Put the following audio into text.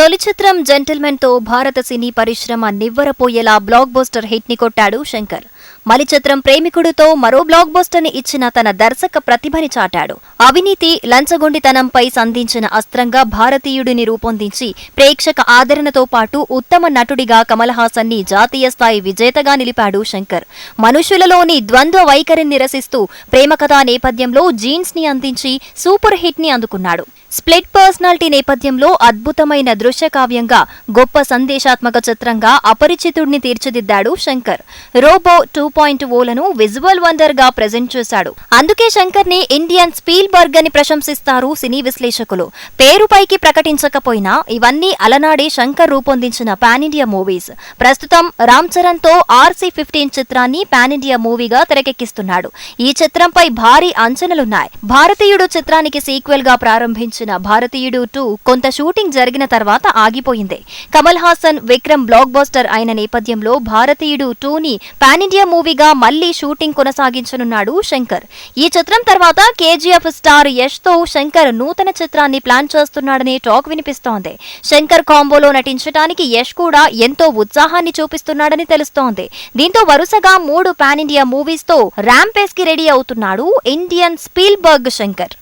తొలి చిత్రం జెంటిల్మెన్తో భారత సినీ పరిశ్రమ నివ్వరపోయేలా బ్లాక్ బస్టర్ హిట్ని కొట్టాడు శంకర్. మలిచిత్రం ప్రేమికుడుతో మరో బ్లాక్ బస్టర్ని ఇచ్చిన తన దర్శక ప్రతిభని చాటాడు. అవినీతి లంచగొండితనంపై సంధించిన అస్త్రంగా భారతీయుడిని రూపొందించి ప్రేక్షక ఆదరణతో పాటు ఉత్తమ నటుడిగా కమల్ హాసన్ని జాతీయ స్థాయి విజేతగా నిలిపాడు శంకర్. మనుషులలోని ద్వంద్వ వైఖరిని నిరసిస్తూ ప్రేమ కథా నేపథ్యంలో జీన్స్ని అందించి సూపర్ హిట్ని అందుకున్నాడు. స్ప్లిట్ పర్సనాలిటీ నేపథ్యంలో అద్భుతమైన దృశ్య కావ్యంగా గొప్ప సందేశాత్మక చిత్రంగా అపరిచితుడిని తీర్చిదిద్దాడు శంకర్. రోబో టూ పాయింట్ ఓలను విజువల్ వండర్గా ప్రజెంట్ చేశాడు. అందుకే శంకర్ని ఇండియన్ స్పీల్ బర్గ్ అని ప్రశంసిస్తారు సినీ విశ్లేషకులు. పేరు పైకి ప్రకటించకపోయినా ఇవన్నీ అలనాడే శంకర్ రూపొందించిన పాన్ ఇండియా మూవీస్. ప్రస్తుతం రామ్ చరణ్తో ఆర్సీ ఫిఫ్టీన్ చిత్రాన్ని పాన్ ఇండియా మూవీగా తెరకెక్కిస్తున్నాడు. ఈ చిత్రంపై భారీ అంచనాలున్నాయి. భారతీయుడు చిత్రానికి సీక్వెల్గా ప్రారంభించిన భారతీయుడు టూ కొంత షూటింగ్ జరిగిన తర్వాత ఆగిపోయింది. కమల్ హాసన్ విక్రమ్ బ్లాక్ బస్టర్ అయిన నేపథ్యంలో భారతీయుడు టూ ని పాన్ ఇండియా మూవీగా మళ్ళీ షూటింగ్ కొనసాగించనున్నాడు శంకర్. ఈ చిత్రం తర్వాత కేజీఎఫ్ స్టార్ యష్తో శంకర్ నూతన చిత్రాన్ని ప్లాన్ చేస్తున్నాడని టాక్ వినిపిస్తోంది. శంకర్ కాంబోలో నటించడానికి యష్ కూడా ఎంతో ఉత్సాహాన్ని చూపిస్తున్నాడని తెలుస్తోంది. దీంతో వరుసగా మూడు పాన్ ఇండియా మూవీస్తో ర్యాంపేస్కి రెడీ అవుతున్నాడు ఇండియన్ స్పీల్ బర్గ్ శంకర్.